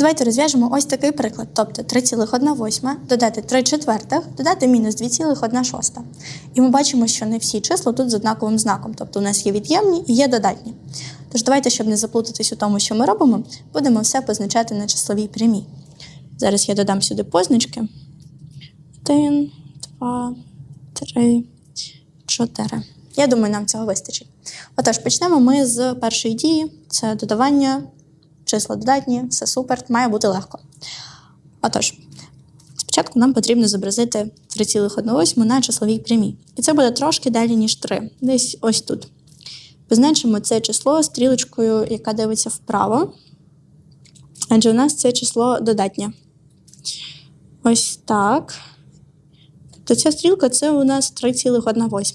Давайте розв'яжемо ось такий приклад. Тобто 3,1 додати 3 четвертих, додати мінус 2,1 шоста. І ми бачимо, що не всі числа тут з однаковим знаком. Тобто у нас є від'ємні і є додатні. Тож давайте, щоб не заплутатись у тому, що ми робимо, будемо все позначати на числовій прямій. Зараз я додам сюди позначки. 1, 2, 3, 4. Я думаю, нам цього вистачить. Отож, почнемо ми з першої дії: це додавання, числа додатні, все супер, має бути легко. Отож, спочатку нам потрібно зобразити 3,1 на числовій прямій. І це буде трошки далі, ніж 3, десь ось тут. Позначимо це число стрілочкою, яка дивиться вправо. Адже у нас це число додатнє. Ось так. Тобто ця стрілка це у нас 3,1.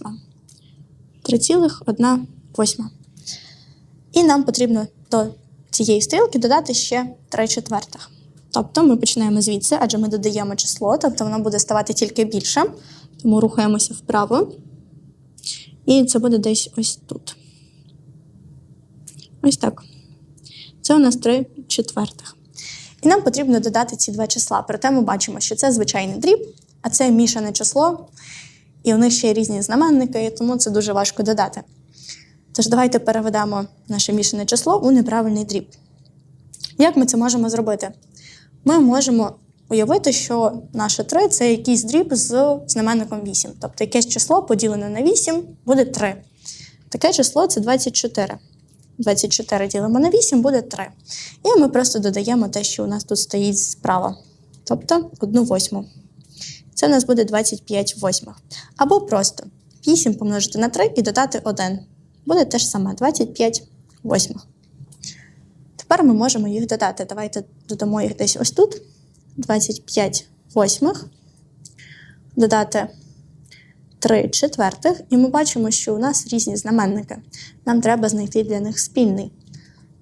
3,1. І нам потрібно до цієї стрілки додати ще 3 четвертих. Тобто ми починаємо звідси, адже ми додаємо число, тобто воно буде ставати тільки більше. Тому рухаємося вправо. І це буде десь ось тут. Ось так. Це у нас 3 четвертих. І нам потрібно додати ці два числа. Проте ми бачимо, що це звичайний дріб, а це мішане число, і у них ще є різні знаменники, тому це дуже важко додати. Тож давайте переведемо наше мішане число у неправильний дріб. Як ми це можемо зробити? Ми можемо уявити, що наше 3 це якийсь дріб з знаменником 8. Тобто якесь число поділене на 8 буде 3. Таке число це 24. 24 ділимо на 8 буде 3. І ми просто додаємо те, що у нас тут стоїть справа. Тобто 1 восьму. Це у нас буде 25 восьмих. Або просто 8 помножити на 3 і додати 1. Буде те ж саме 25 восьмих. Тепер ми можемо їх додати. Давайте додамо їх десь ось тут. 25 восьмих. Додати 3 четвертих, і ми бачимо, що у нас різні знаменники. Нам треба знайти для них спільний.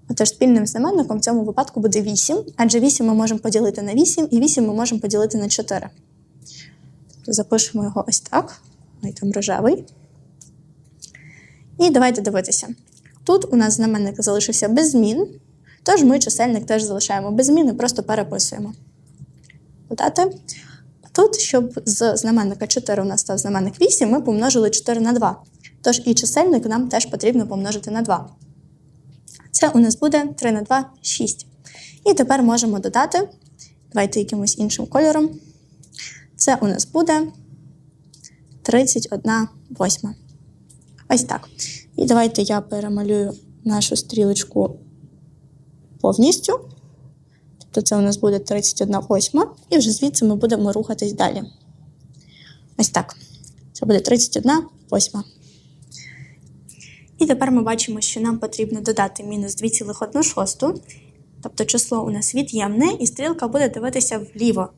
Отож, спільним знаменником в цьому випадку буде 8, адже 8 ми можемо поділити на 8, і 8 ми можемо поділити на 4. Тобто запишемо його ось так. Ой, там рожевий. І давайте дивитися. Тут у нас знаменник залишився без змін, тож ми чисельник теж залишаємо без змін і просто переписуємо. Додати. Тут, щоб з знаменника 4 у нас став знаменник 8, ми помножили 4 на 2. Тож і чисельник нам теж потрібно помножити на 2. Це у нас буде 3 на 2 6. І тепер можемо додати. Давайте якимось іншим кольором. Це у нас буде 31 восьма. Ось так. І давайте я перемалюю нашу стрілочку повністю. Тобто це у нас буде 31 восьма, і вже звідси ми будемо рухатись далі. Ось так. Це буде 31 восьма. І тепер ми бачимо, що нам потрібно додати мінус 2,1 шосту. Тобто число у нас від'ємне, і стрілка буде дивитися вліво.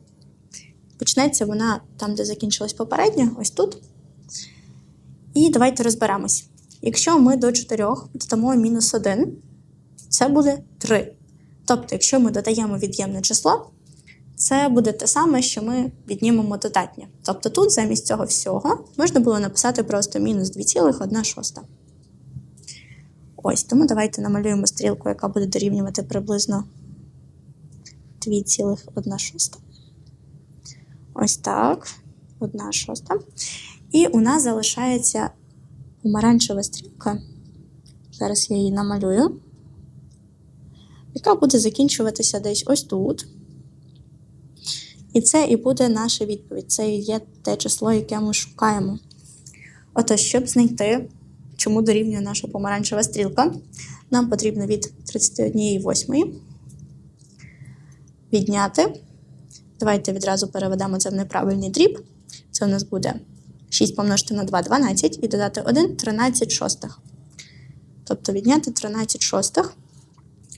Почнеться вона там, де закінчилась попередня, ось тут. І давайте розберемось. Якщо ми до 4 додамо мінус 1, це буде 3. Тобто, якщо ми додаємо від'ємне число, це буде те саме, що ми віднімемо додатнє. Тобто тут замість цього всього можна було написати просто мінус 2,1. Ось, тому давайте намалюємо стрілку, яка буде дорівнювати приблизно 2,1. Ось так. 1 шоста. І у нас залишається помаранчева стрілка. Зараз я її намалюю яка буде закінчуватися десь ось тут. І це і буде наша відповідь. Це і є те число, яке ми шукаємо. Отож, щоб знайти, чому дорівнює наша помаранчева стрілка, нам потрібно від 31,8 відняти. Давайте відразу переведемо це в неправильний дріб. Це у нас буде 6 помножити на 2 12 і додати 1 13 шостих. Тобто відняти 13 шостих.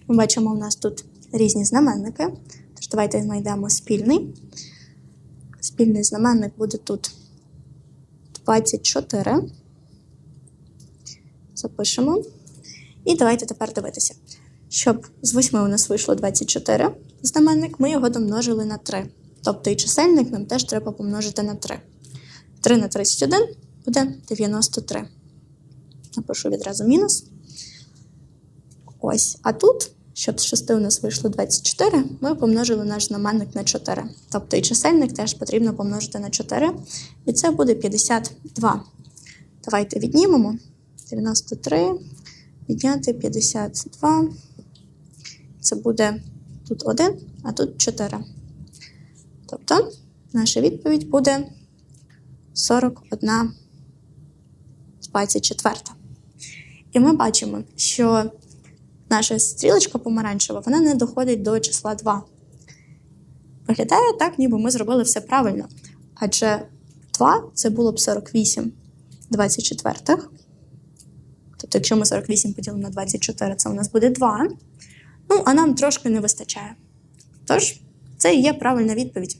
Ми бачимо, у нас тут різні знаменники. Тож давайте знайдемо спільний. Спільний знаменник буде тут 24. Запишемо. І давайте тепер дивитися. Щоб з 8 у нас вийшло 24 знаменник, ми його домножили на 3. Тобто і чисельник нам теж треба помножити на 3. 3 на 31 буде 93. Напишу відразу мінус. Ось. А тут щоб з 6 у нас вийшло 24, ми помножили наш знаменник на 4. Тобто і чисельник теж потрібно помножити на 4. І це буде 52. Давайте віднімемо. 93, відняти 52. Це буде тут 1, а тут 4. Тобто наша відповідь буде 41 24. І ми бачимо, що наша стрілочка помаранчева вона не доходить до числа 2. Виглядає так, ніби ми зробили все правильно. Адже 2 це було б 48 24. Тобто, якщо ми 48 поділимо на 24, це у нас буде 2. Ну, а нам трошки не вистачає. Тож, це і є правильна відповідь.